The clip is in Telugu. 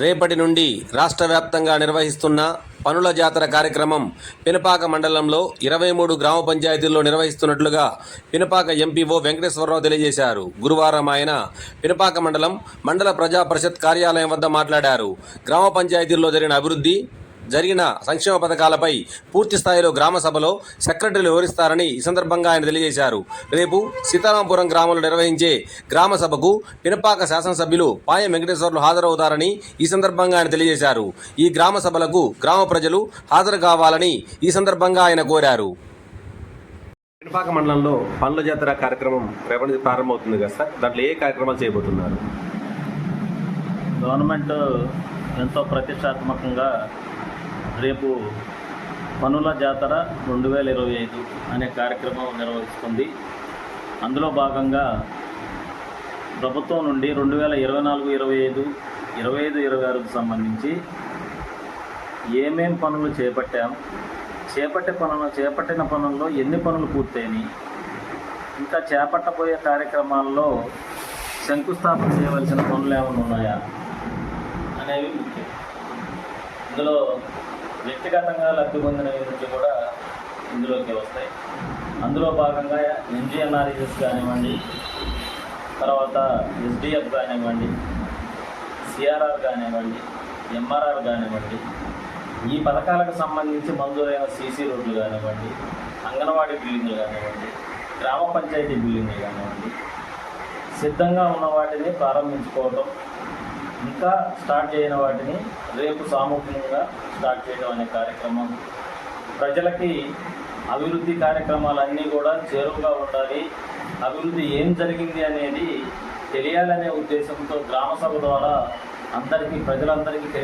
రేపటి నుండి రాష్ట్ర వ్యాప్తంగా నిర్వహిస్తున్న పనుల జాతర కార్యక్రమం పినపాక మండలంలో ఇరవై మూడు గ్రామ పంచాయతీల్లో నిర్వహిస్తున్నట్లుగా పినపాక ఎంపీఓ వెంకటేశ్వరరావు తెలియజేశారు. గురువారం ఆయన పినపాక మండలం మండల ప్రజా పరిషత్ కార్యాలయం వద్ద మాట్లాడారు. గ్రామ పంచాయతీల్లో జరిగిన అభివృద్ధి జరిగిన సంక్షేమ పథకాలపై పూర్తి స్థాయిలో గ్రామ సభలో సెక్రటరీలు వివరిస్తారని ఈ సందర్భంగా ఆయన తెలియజేశారు. రేపు సీతారాంపురం గ్రామంలో నిర్వహించే గ్రామ సభకు పినపాక శాసనసభ్యులు పాయ వెంకటేశ్వర్లు హాజరవుతారని ఈ సందర్భంగా ఆయన తెలియజేశారు. ఈ గ్రామ సభలకు గ్రామ ప్రజలు హాజరు కావాలని ఈ సందర్భంగా ఆయన కోరారు. పినపాక మండలంలో పనుల జాతర కార్యక్రమం రేపటి ప్రారంభమవుతుంది కదా సార్? దాంట్లో ఏ కార్యక్రమాలు చేయబోతున్నారు? గవర్నమెంట్ ఎంతో ప్రతిష్టాత్మకంగా రేపు పనుల జాతర రెండు వేల ఇరవై ఐదు అనే కార్యక్రమం నిర్వహిస్తుంది. అందులో భాగంగా ప్రభుత్వం నుండి రెండు వేల ఇరవై నాలుగు ఇరవై ఐదు ఇరవై ఐదు ఇరవై ఆరుకు సంబంధించి ఏమేం పనులు చేపట్టాం చేపట్టే పనులు చేపట్టిన పనుల్లో ఎన్ని పనులు పూర్తయినాయి ఇంకా చేపట్టబోయే కార్యక్రమాల్లో శంకుస్థాపన చేయవలసిన పనులు ఏమైనా ఉన్నాయా అనేవి ముఖ్యం. ఇందులో వ్యక్తిగతంగా లబ్ధి పొందిన గురించి కూడా ఇందులోకి వస్తాయి. అందులో భాగంగా ఎంజీఎన్ఆర్ఈఎస్ కానివ్వండి తర్వాత ఎస్డిఎఫ్ కానివ్వండి సిఆర్ఆర్ కానివ్వండి ఎంఆర్ఆర్ కానివ్వండి ఈ పథకాలకు సంబంధించి మంజూరైన సీసీ రోడ్లు కానివ్వండి అంగన్వాడీ బిల్డింగ్లు కానివ్వండి గ్రామ పంచాయతీ బిల్డింగ్లు కానివ్వండి సిద్ధంగా ఉన్న వాటిని ప్రారంభించుకోవటం ఇంకా స్టార్ట్ చేయని వాటిని రేపు సామూహికంగా స్టార్ట్ చేయడం అనే కార్యక్రమం. ప్రజలకి అభివృద్ధి కార్యక్రమాలన్నీ కూడా చేరువుగా ఉండాలి. అభివృద్ధి ఏం జరిగింది అనేది తెలియాలనే ఉద్దేశంతో గ్రామ సభ ద్వారా అందరికీ ప్రజలందరికీ తెలిసి